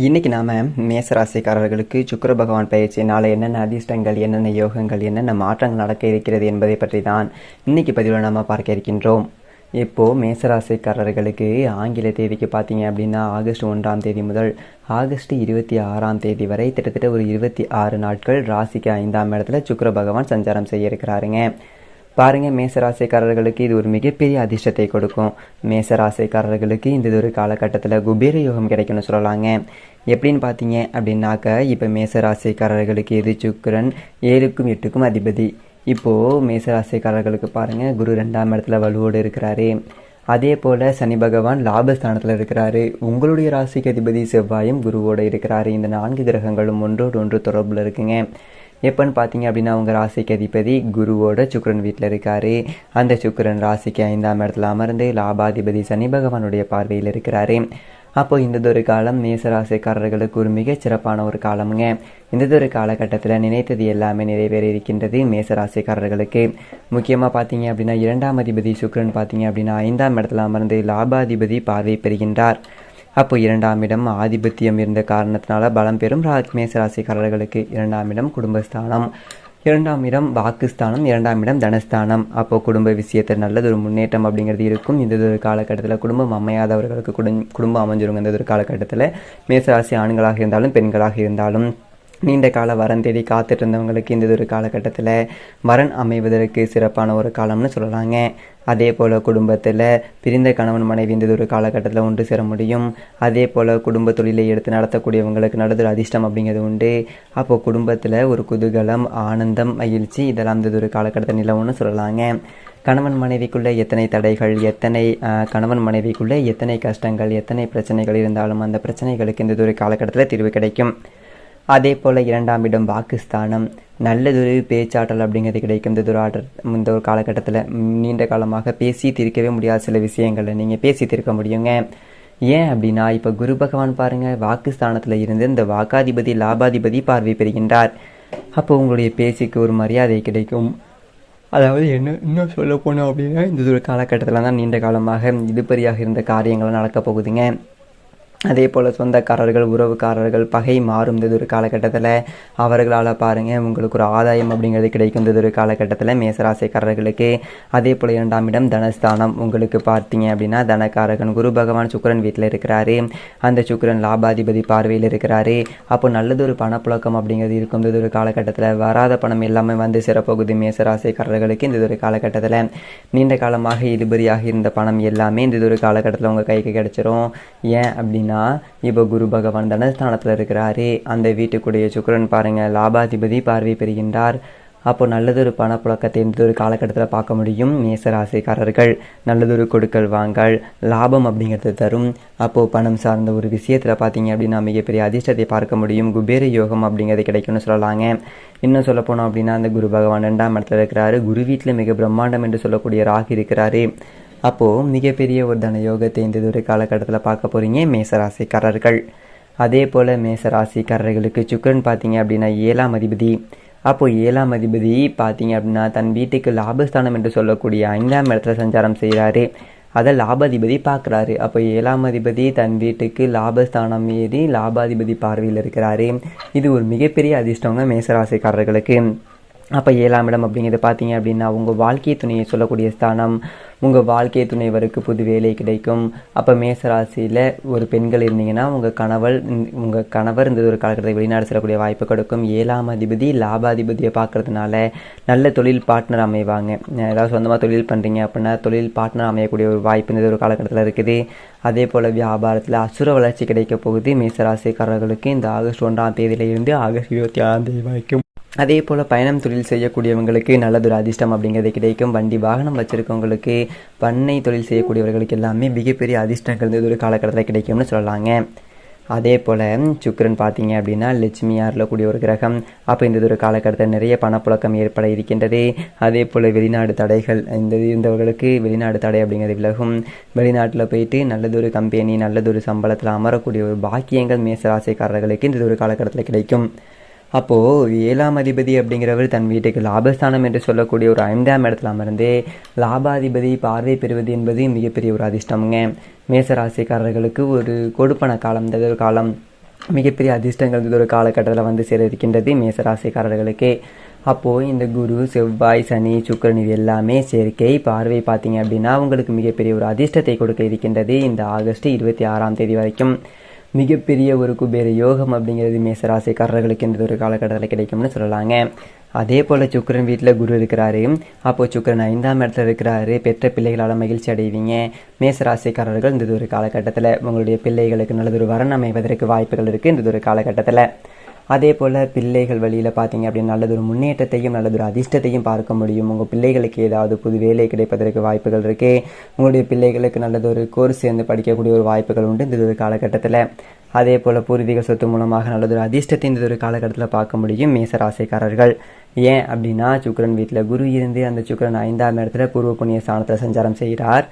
இன்றைக்கி நாம் மேசராசிக்காரர்களுக்கு சுக்கர பகவான் பயிற்சியினால என்னென்ன அதிர்ஷ்டங்கள் என்னென்ன யோகங்கள் என்னென்ன மாற்றங்கள் நடக்க இருக்கிறது என்பதை பற்றி தான் இன்றைக்கி பதிவில் நாம் பார்க்க இருக்கின்றோம். இப்போது மேசராசிக்காரர்களுக்கு ஆங்கில தேதிக்கு பார்த்தீங்க அப்படின்னா ஆகஸ்ட் ஒன்றாம் தேதி முதல் ஆகஸ்ட் இருபத்தி ஆறாம் தேதி வரை கிட்டத்தட்ட ஒரு இருபத்தி ஆறு நாட்கள் ராசிக்கு ஐந்தாம் இடத்துல சுக்கிர பகவான் சஞ்சாரம் செய்ய இருக்கிறாருங்க. பாருங்க மேசராசிக்காரர்களுக்கு இது ஒரு மிகப்பெரிய அதிர்ஷ்டத்தை கொடுக்கும். மேசராசிக்காரர்களுக்கு இந்த ஒரு காலகட்டத்தில் குபீர யோகம் கிடைக்கும்னு சொல்லலாங்க. எப்படின்னு பார்த்தீங்க அப்படின்னாக்க இப்போ மேசராசிக்காரர்களுக்கு எது சுக்கிரன்? ஏழுக்கும் எட்டுக்கும் அதிபதி. இப்போது மேசராசிக்காரர்களுக்கு பாருங்கள் குரு ரெண்டாம் இடத்துல வலுவோடு இருக்கிறாரு. அதே போல் சனி பகவான் லாபஸ்தானத்தில் இருக்கிறாரு. உங்களுடைய ராசிக்கு அதிபதி செவ்வாயும் குருவோடு இருக்கிறாரு. இந்த நான்கு கிரகங்களும் ஒன்றோடு ஒன்று தொடர்பில் இருக்குங்க. எப்போன்னு பார்த்தீங்க அப்படின்னா அவங்க ராசிக்கு அதிபதி குருவோட சுக்கரன் வீட்டில் இருக்காரு. அந்த சுக்கரன் ராசிக்கு ஐந்தாம் இடத்துல அமர்ந்து லாபாதிபதி சனி பகவானுடைய பார்வையில் இருக்கிறாரு. அப்போ இந்ததொரு காலம் மேசராசிக்காரர்களுக்கு ஒரு மிகச்சிறப்பான ஒரு காலமுங்க. இந்ததொரு காலகட்டத்தில் நினைத்தது எல்லாமே நிறைவேற இருக்கின்றது மேசராசிக்காரர்களுக்கு முக்கியமாக பார்த்தீங்க அப்படின்னா இரண்டாம் அதிபதி சுக்ரன் பார்த்தீங்க அப்படின்னா ஐந்தாம் இடத்துல அமர்ந்து லாபாதிபதி பார்வை பெறுகின்றார். அப்போ இரண்டாம் இடம் ஆதிபத்தியம் இருந்த காரணத்தினால பலம் பெறும் ரா மேசராசிக்காரர்களுக்கு இரண்டாம் இடம் குடும்பஸ்தானம். இரண்டாம் இடம் வாக்குஸ்தானம் இரண்டாம் இடம் தனஸ்தானம். அப்போ குடும்ப விஷயத்தில் நல்லது ஒரு முன்னேற்றம் அப்படிங்கிறது இருக்கும். இந்த ஒரு காலகட்டத்தில் குடும்பம் அமையாதவர்களுக்கு குடும் குடும்பம் அமைஞ்சிருங்க. இந்த ஒரு காலகட்டத்தில் மேசராசி ஆண்களாக இருந்தாலும் பெண்களாக இருந்தாலும் நீண்ட கால வரன் தேடி காத்துட்டு இருந்தவங்களுக்கு இந்த ஒரு காலகட்டத்தில் வரன் அமைவதற்கு சிறப்பான ஒரு காலம்னு சொல்லலாங்க. அதே போல் குடும்பத்தில் பிரிந்த கணவன் மனைவி இந்த ஒரு காலகட்டத்தில் ஒன்று சேர முடியும். அதே போல் குடும்ப தொழிலை எடுத்து நடத்தக்கூடியவங்களுக்கு நடத்துகிற அதிர்ஷ்டம் அப்படிங்கிறது உண்டு. அப்போது குடும்பத்தில் ஒரு குதூகலம் ஆனந்தம் மகிழ்ச்சி இதெல்லாம் இந்த ஒரு காலகட்டத்தில் நிலவும்னு சொல்லலாங்க. கணவன் மனைவிக்குள்ளே எத்தனை தடைகள் எத்தனை கணவன் மனைவிக்குள்ளே எத்தனை கஷ்டங்கள் எத்தனை பிரச்சனைகள் இருந்தாலும் அந்த பிரச்சனைகளுக்கு இந்த ஒரு காலகட்டத்தில் தீர்வு கிடைக்கும். அதே போல் இரண்டாம் இடம் வாக்குஸ்தானம் நல்லதொரு பேச்சாற்றல் அப்படிங்கிறது கிடைக்கும். இந்த ஒரு இந்த ஒரு காலகட்டத்தில் நீண்ட காலமாக பேசி தீர்க்கவே முடியாத சில விஷயங்களை நீங்கள் பேசி தீர்க்க முடியுங்க. ஏன் அப்படின்னா இப்போ குரு பகவான் பாருங்கள் வாக்குஸ்தானத்தில் இருந்து இந்த வாக்காதிபதி லாபாதிபதி பார்வை பெறுகின்றார். அப்போ உங்களுடைய பேச்சுக்கு ஒரு மரியாதை கிடைக்கும். அதாவது என்ன இன்னும் சொல்ல போனோம் அப்படின்னா இந்த ஒரு காலகட்டத்தில் தான் நீண்ட காலமாக இதுபரியாக இருந்த காரியங்கள்லாம் நடக்க போகுதுங்க. அதே போல் சொந்தக்காரர்கள் உறவுக்காரர்கள் பகை மாறும் இந்த ஒரு காலகட்டத்தில் அவர்களால் பாருங்கள் உங்களுக்கு ஒரு ஆதாயம் அப்படிங்கிறது கிடைக்கும் ஒரு காலகட்டத்தில் மேசராசிக்காரர்களுக்கு. அதே போல் இரண்டாம் இடம் தனஸ்தானம். உங்களுக்கு பார்த்தீங்க அப்படின்னா தனக்காரகன் குரு பகவான் சுக்கரன் வீட்டில் இருக்கிறாரு. அந்த சுக்கரன் லாபாதிபதி பார்வையில் இருக்கிறாரு. அப்போ நல்லதொரு பணப்புழக்கம் அப்படிங்கிறது இருக்கும் இந்த ஒரு காலகட்டத்தில். வராத பணம் எல்லாமே வந்து சிறப்பகுதி மேசராசிக்காரர்களுக்கு இந்த ஒரு காலகட்டத்தில். நீண்ட காலமாக இழுபறியாக இருந்த பணம் எல்லாமே இந்த ஒரு காலகட்டத்தில் உங்கள் கைக்கு கிடச்சிரும். ஏன் அப்படின்னா அப்படின்னா இப்போ குரு பகவான் தனஸ்தானத்தில் இருக்கிறாரு அந்த வீட்டுக்குடைய சுக்கரன் பாருங்கள் லாபாதிபதி பார்வை பெறுகின்றார். அப்போ நல்லதொரு பணப்புழக்கத்தை இந்த ஒரு காலகட்டத்தில் பார்க்க முடியும் மேசராசிக்காரர்கள் நல்லதொரு கொடுக்கல் வாங்கல் லாபம் அப்படிங்கிறது தரும். அப்போது பணம் சார்ந்த ஒரு விஷயத்தில் பார்த்தீங்க அப்படின்னா மிகப்பெரிய அதிர்ஷ்டத்தை பார்க்க முடியும். குபேர யோகம் அப்படிங்கிறது கிடைக்கும்னு சொல்லலாங்க. இன்னும் சொல்ல போனோம் அப்படின்னா அந்த குரு பகவான் ரெண்டாம் இடத்துல இருக்கிறாரு. குரு வீட்டில் மிக பிரம்மாண்டம் என்று சொல்லக்கூடிய ராகு இருக்கிறாரு. அப்போது மிகப்பெரிய ஒரு தன யோகத்தை இந்த ஒரு காலகட்டத்தில் பார்க்க போகிறீங்க மேசராசிக்காரர்கள். அதே போல் மேசராசிக்காரர்களுக்கு சுக்கரன் பார்த்தீங்க அப்படின்னா ஏழாம் அதிபதி. அப்போது ஏழாம் அதிபதி பார்த்தீங்க அப்படின்னா தன் வீட்டுக்கு லாபஸ்தானம் என்று சொல்லக்கூடிய ஐந்தாம் இடத்துல சஞ்சாரம் செய்கிறாரு அதை லாபாதிபதி பார்க்குறாரு. அப்போ ஏழாம் அதிபதி தன் வீட்டுக்கு லாபஸ்தானம் ஏறி லாபாதிபதி பார்வையில் இருக்கிறாரு. இது ஒரு மிகப்பெரிய அதிர்ஷ்டங்க மேசராசிக்காரர்களுக்கு. அப்போ ஏழாம் இடம் அப்படிங்கிறது பார்த்தீங்க அப்படின்னா உங்கள் வாழ்க்கை துணையை சொல்லக்கூடிய ஸ்தானம். உங்கள் வாழ்க்கை துணைவருக்கு புது வேலை கிடைக்கும். அப்போ மேசராசியில் ஒரு பெண்கள் இருந்தீங்கன்னா உங்கள் கணவர் உங்கள் கணவர் இந்த ஒரு காலகட்டத்தில் வெளிநாடு செல்லக்கூடிய வாய்ப்பு கொடுக்கும். ஏழாம் அதிபதி லாபாதிபதியை பார்க்கறதுனால நல்ல தொழில் பார்ட்னர் அமைவாங்க. ஏதாவது சொந்தமாக தொழில் பண்ணுறீங்க அப்படின்னா தொழில் பார்ட்னர் அமையக்கூடிய ஒரு வாய்ப்பு இந்த ஒரு காலகட்டத்தில் இருக்குது. அதே போல் வியாபாரத்தில் அசுர வளர்ச்சி கிடைக்க போகுது. மேசராசிக்காரர்களுக்கு இந்த ஆகஸ்ட் ஒன்றாம் தேதியிலிருந்து ஆகஸ்ட் இருபத்தி ஆறாம் தேதி வரைக்கும் அதே போல் பயணம் தொழில் செய்யக்கூடியவங்களுக்கு நல்லதொரு அதிர்ஷ்டம் அப்படிங்கிறது கிடைக்கும். வண்டி வாகனம் வச்சுருக்கவங்களுக்கு பண்ணை தொழில் செய்யக்கூடியவர்களுக்கு எல்லாமே மிகப்பெரிய அதிர்ஷ்டங்கள் இந்த ஒரு காலகட்டத்தில் கிடைக்கும்னு சொல்லலாங்க. அதே போல் சுக்கரன் பார்த்தீங்க அப்படின்னா லட்சுமியாக இருக்கக்கூடிய ஒரு கிரகம். அப்போ இந்த ஒரு காலகட்டத்தில் நிறைய பணப்புழக்கம் ஏற்பட இருக்கின்றது. அதே போல் வெளிநாடு தடைகள் இந்த இருந்தவர்களுக்கு வெளிநாடு தடை அப்படிங்கிறது விலகும். வெளிநாட்டில் போயிட்டு நல்லதொரு கம்பெனி நல்லதொரு சம்பளத்தில் அமரக்கூடிய ஒரு பாக்கியங்கள் மேசராசிக்காரர்களுக்கு இந்த ஒரு காலகட்டத்தில் கிடைக்கும். அப்போது ஏழாம் அதிபதி அப்படிங்கிறவர் தன் வீட்டுக்கு லாபஸ்தானம் என்று சொல்லக்கூடிய ஒரு ஐந்தாம் இடத்துல அமர்ந்து லாபாதிபதி பார்வை பெறுவது என்பது மிகப்பெரிய ஒரு அதிர்ஷ்டமுங்க. மேசராசிக்காரர்களுக்கு ஒரு கொடுப்பன காலம் இந்த ஒரு காலம் மிகப்பெரிய அதிர்ஷ்டங்கள் இது ஒரு காலகட்டத்தில் வந்து சேர இருக்கின்றது மேசராசிக்காரர்களுக்கு. அப்போது இந்த குரு செவ்வாய் சனி சுக்கரன் இது எல்லாமே சேர்க்கை பார்வை பார்த்தீங்க அப்படின்னா உங்களுக்கு மிகப்பெரிய ஒரு அதிர்ஷ்டத்தை கொடுக்க இருக்கின்றது இந்த ஆகஸ்ட் இருபத்தி ஆறாம் தேதி வரைக்கும். மிகப்பெரிய ஒரு குபேர யோகம் அப்படிங்கிறது மேசராசிக்காரர்களுக்கு இந்த ஒரு காலகட்டத்தில் கிடைக்கும்னு சொல்லலாங்க. அதே போல் சுக்கரன் வீட்டில் குரு இருக்கிறாரு. அப்போ சுக்கிரன் ஐந்தாம் இடத்துல இருக்கிறாரு. பெற்ற பிள்ளைகளால் மகிழ்ச்சி அடைவீங்க. மேசராசிக்காரர்கள் இந்த ஒரு காலகட்டத்தில் உங்களுடைய பிள்ளைகளுக்கு நல்லதொரு வரன் அமைவதற்கு வாய்ப்புகள் இருக்குது இந்த ஒரு காலகட்டத்தில் அதே போல் பிள்ளைகள் வழியில் பார்த்தீங்க அப்படின்னா நல்லதொரு முன்னேற்றத்தையும் நல்லதொரு அதிர்ஷ்டத்தையும் பார்க்க முடியும். உங்கள் பிள்ளைகளுக்கு ஏதாவது புது வேலை கிடைப்பதற்கு வாய்ப்புகள் இருக்குது உங்களுடைய பிள்ளைகளுக்கு நல்லதொரு கோர்ஸ் சேர்ந்து படிக்கக்கூடிய ஒரு வாய்ப்புகள் உண்டு. இந்த ஒரு காலகட்டத்தில் அதே போல் பூர்வீக சொத்து மூலமாக நல்லதொரு அதிர்ஷ்டத்தை இந்த ஒரு காலகட்டத்தில் பார்க்க முடியும் மேசராசைக்காரர்கள் ஏன் அப்படின்னா சுக்கரன் வீட்டில் குரு இருந்து அந்த சுக்கிரன் ஐந்தாம் இடத்துல பூர்வ புண்ணிய ஸ்தானத்தில் சஞ்சாரம் செய்கிறார்.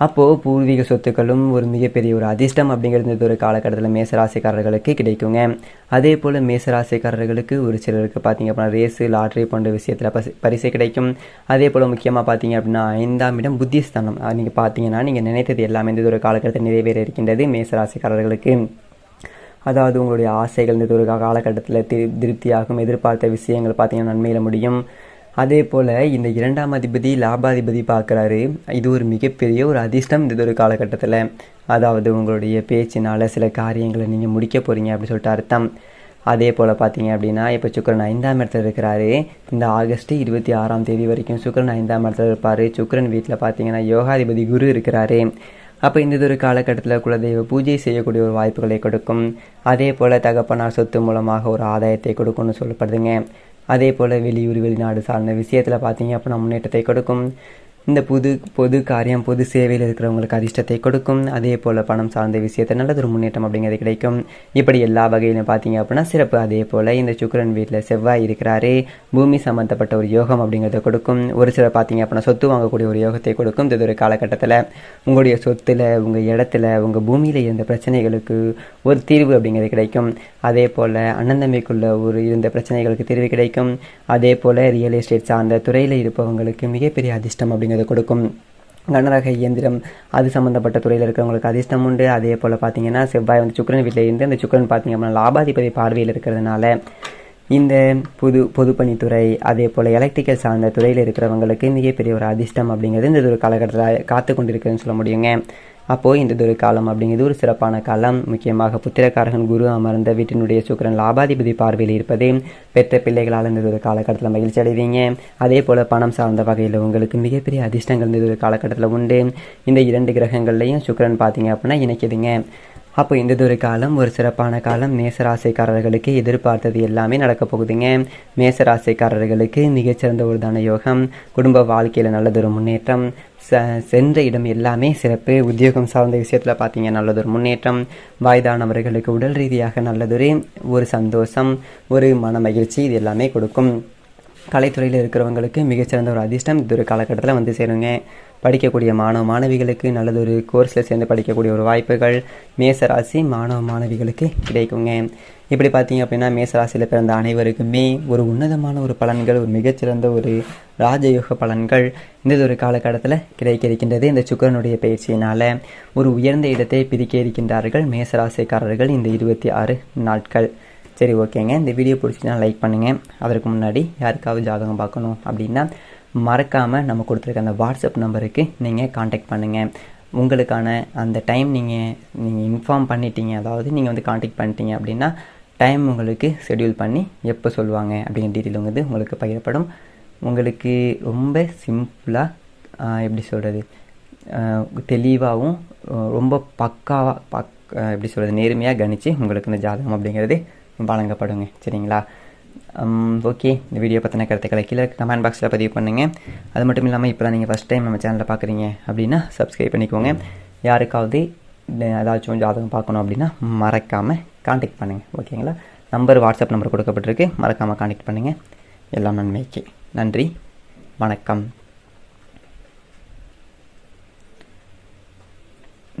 அப்போது பூர்வீக சொத்துக்களும் ஒரு மிகப்பெரிய ஒரு அதிர்ஷ்டம் அப்படிங்கிறது ஒரு காலகட்டத்தில் மேசராசிக்காரர்களுக்கு கிடைக்குங்க. அதே போல் மேசராசிக்காரர்களுக்கு ஒரு சிலருக்கு பார்த்தீங்க அப்படின்னா ரேஸு லாட்ரி போன்ற விஷயத்தில் பசி பரிசு கிடைக்கும். அதே போல் முக்கியமாக பார்த்தீங்க அப்படின்னா ஐந்தாம் இடம் புத்திஸ்தானம். நீங்கள் பார்த்தீங்கன்னா நீங்கள் நினைத்தது எல்லாமே இந்த ஒரு காலகட்டத்தில் நிறைவேற இருக்கின்றது மேசராசிக்காரர்களுக்கு. அதாவது உங்களுடைய ஆசைகள் இந்த ஒரு காலகட்டத்தில் திரு திருப்தியாகும். எதிர்பார்த்த விஷயங்கள் பார்த்தீங்கன்னா நன்மையில் முடியும். அதே போல் இந்த இரண்டாம் அதிபதி லாபாதிபதி பார்க்குறாரு. இது ஒரு மிகப்பெரிய ஒரு அதிர்ஷ்டம் இந்த ஒரு காலகட்டத்தில். அதாவது உங்களுடைய பேச்சினால் சில காரியங்களை நீங்கள் முடிக்க போகிறீங்க அப்படின்னு சொல்லிட்டு அர்த்தம். அதே போல் பார்த்தீங்க அப்படின்னா இப்போ சுக்கரன் ஐந்தாம் இடத்துல இருக்கிறாரு. இந்த ஆகஸ்ட் இருபத்தி ஆறாம் தேதி வரைக்கும் சுக்கரன் ஐந்தாம் இடத்துல இருப்பார். சுக்கரன் வீட்டில் பார்த்தீங்கன்னா யோகாதிபதி குரு இருக்கிறாரு. அப்போ இந்த ஒரு காலகட்டத்தில் குலதெய்வ பூஜை செய்யக்கூடிய ஒரு வாய்ப்புகளை கொடுக்கும். அதே போல் தகப்பனார் சொத்து மூலமாக ஒரு ஆதாயத்தை கொடுக்கும்னு சொல்லப்படுதுங்க. அதே போல் வெளியூர் வெளிநாடு சார்ந்த விஷயத்தில் பார்த்தீங்க அப்படின்னா முன்னேற்றத்தை கொடுக்கும். இந்த புது பொது காரியம் பொது சேவையில் இருக்கிறவங்களுக்கு அதிர்ஷ்டத்தை கொடுக்கும். அதே போல் பணம் சார்ந்த விஷயத்தை நல்லதொரு முன்னேற்றம் அப்படிங்கிறது கிடைக்கும். இப்படி எல்லா வகையிலும் பார்த்தீங்க அப்படின்னா சிறப்பு. அதே போல் இந்த சுக்கரன் வீட்டில் செவ்வாய் இருக்கிறாரு. பூமி சம்மந்தப்பட்ட ஒரு யோகம் அப்படிங்கிறத கொடுக்கும். ஒரு சிலர் பார்த்தீங்க அப்படின்னா சொத்து வாங்கக்கூடிய ஒரு யோகத்தை கொடுக்கும். இந்த ஒரு காலகட்டத்தில் உங்களுடைய சொத்தில் உங்கள் இடத்துல உங்கள் பூமியில் இருந்த பிரச்சனைகளுக்கு ஒரு தீர்வு அப்படிங்கிறது கிடைக்கும். அதே போல் அண்ணந்தம்பிக்குள்ள ஒரு இருந்த பிரச்சனைகளுக்கு தீர்வு கிடைக்கும். அதே போல் ரியல் எஸ்டேட் சார்ந்த துறையில் இருப்பவங்களுக்கு மிகப்பெரிய அதிர்ஷ்டம் அப்படிங்கிறத கொடுக்கும் கனரக இயந்திரம் அது சம்மந்தப்பட்ட துறையில் இருக்கிறவங்களுக்கு அதிர்ஷ்டம் உண்டு. அதே போல் பார்த்தீங்கன்னா செவ்வாய் வந்து சுக்கரன் வீட்டில் இருந்து அந்த சுக்கரன் பார்த்தீங்க அப்படின்னா லாபாதிபதி பார்வையில் இருக்கிறதுனால இந்த புது பொதுப்பணித்துறை அதே போல் எலக்ட்ரிக்கல் சார்ந்த துறையில் இருக்கிறவங்களுக்கு மிகப்பெரிய ஒரு அதிர்ஷ்டம் அப்படிங்கிறது இந்த ஒரு காலகட்டத்தில் காத்து கொண்டிருக்குதுன்னு சொல்ல முடியுங்க. அப்போது இந்த ஒரு காலம் அப்படிங்கிறது ஒரு சிறப்பான காலம். முக்கியமாக புத்திரக்காரகன் குரு அமர்ந்த வீட்டினுடைய சுக்கரன் லாபாதிபதி பார்வையில் இருப்பது பெற்ற பிள்ளைகளால் இந்த ஒரு காலகட்டத்தில் மகிழ்ச்சி அடைவீங்க. அதே போல் பணம் சார்ந்த வகையில் உங்களுக்கு மிகப்பெரிய அதிர்ஷ்டங்கள் இந்த ஒரு காலகட்டத்தில் உண்டு. இந்த இரண்டு கிரகங்கள்லையும் சுக்கரன் பார்த்தீங்க அப்படின்னா இணைக்குதுங்க. அப்போ இந்த ஒரு காலம் ஒரு சிறப்பான காலம். மேசராசைக்காரர்களுக்கு எதிர்பார்த்தது எல்லாமே நடக்க போகுதுங்க. மேசராசைக்காரர்களுக்கு மிகச்சிறந்த ஒரு தான யோகம் குடும்ப வாழ்க்கையில் நல்லதொரு முன்னேற்றம் ச சென்ற இடம் எல்லாமே சிறப்பு. உத்தியோகம் சார்ந்த விஷயத்தில் பார்த்தீங்க நல்லதொரு முன்னேற்றம். வயதானவர்களுக்கு உடல் ரீதியாக நல்லதொரு ஒரு சந்தோஷம் ஒரு மன மகிழ்ச்சி இது எல்லாமே கொடுக்கும். கலைத்துறையில் இருக்கிறவங்களுக்கு மிகச்சிறந்த ஒரு அதிர்ஷ்டம். இது ஒரு காலகட்டத்தில் வந்து சேருங்க. படிக்கக்கூடிய மாணவ மாணவிகளுக்கு நல்லதொரு கோர்ஸில் சேர்ந்து படிக்கக்கூடிய ஒரு வாய்ப்புகள் மேசராசி மாணவ மாணவிகளுக்கு கிடைக்குங்க. இப்படி பார்த்தீங்க அப்படின்னா மேசராசியில் பிறந்த அனைவருக்குமே ஒரு உன்னதமான ஒரு பலன்கள் ஒரு மிகச்சிறந்த ஒரு ராஜயோக பலன்கள் இந்த ஒரு காலகட்டத்தில் கிடைக்க இருக்கின்றது இந்த சுக்கரனுடைய பயிற்சியினால் ஒரு உயர்ந்த இடத்தை பிரிக்க இருக்கின்றார்கள் மேசராசிக்காரர்கள் இந்த இருபத்தி ஆறு நாட்கள். சரி ஓகேங்க. இந்த வீடியோ பிடிச்சிங்கன்னா லைக் பண்ணுங்கள் அதற்கு முன்னாடி யாருக்காவது ஜாதகம் பார்க்கணும் அப்படின்னா மறக்காமல் நம்ம கொடுத்துருக்க அந்த வாட்ஸ்அப் நம்பருக்கு நீங்கள் காண்டாக்ட் பண்ணுங்கள் உங்களுக்கான அந்த டைம் நீங்கள் நீங்கள் இன்ஃபார்ம் பண்ணிட்டீங்க. அதாவது நீங்கள் வந்து காண்டாக்ட் பண்ணிட்டீங்க அப்படின்னா டைம் உங்களுக்கு ஷெட்யூல் பண்ணி எப்போ சொல்லுவாங்க அப்படிங்கிற டீட்டெயில் வந்து உங்களுக்கு பகிரப்படும். உங்களுக்கு ரொம்ப சிம்பிளாக எப்படி சொல்கிறது தெளிவாகவும் ரொம்ப பக்காவாக பக் எப்படி சொல்கிறது நேர்மையாக கணித்து உங்களுக்கு இந்த ஜாதகம் அப்படிங்கிறது வழங்கப்படுங்க. சரிங்களா? ஓகே இந்த வீடியோ பற்றின கருத்துக்களை கீழே கமெண்ட் பாக்ஸில் பதிவு பண்ணுங்கள் அது மட்டும் இல்லாமல் இப்போ தான் நீங்கள் ஃபஸ்ட் டைம் நம்ம சேனலில் பார்க்குறீங்க அப்படின்னா சப்ஸ்கிரைப் பண்ணிக்கோங்க. யாருக்காவது ஏதாச்சும் ஜாதகம் பார்க்கணும் அப்படின்னா மறக்காமல் காண்டாக்ட் பண்ணுங்கள் ஓகேங்களா நம்பர் வாட்ஸ்அப் நம்பர் கொடுக்கப்பட்டிருக்கு. மறக்காமல் காண்டாக்ட் பண்ணுங்கள் எல்லாம் நன்மைக்கு. நன்றி. வணக்கம்.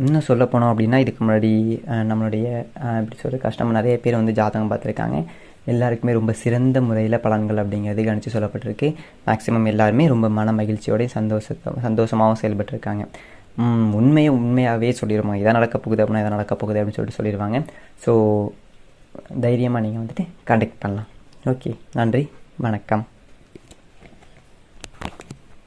இன்னும் சொல்ல போனோம் அப்படின்னா இதுக்கு முன்னாடி நம்மளுடைய இப்படி சொல்கிற கஷ்டம் நிறைய பேர் வந்து ஜாதகம் பார்த்துருக்காங்க. எல்லாருக்குமே ரொம்ப சிறந்த முறையில் பலன்கள் அப்படிங்கிறது கணிச்சு சொல்லப்பட்டிருக்கு. மேக்ஸிமம் எல்லாருமே ரொம்ப மன மகிழ்ச்சியோடய சந்தோஷத்தை சந்தோஷமாகவும் செயல்பட்டுருக்காங்க. உண்மையை உண்மையாகவே சொல்லிடுவோம் இதான் நடக்க போகுது அப்படின்னா இதான் நடக்க போகுது அப்படின்னு சொல்லிட்டு சொல்லிடுவாங்க ஸோ தைரியமாக நீங்கள் வந்துட்டு கண்டெக்ட் பண்ணலாம். ஓகே நன்றி வணக்கம்.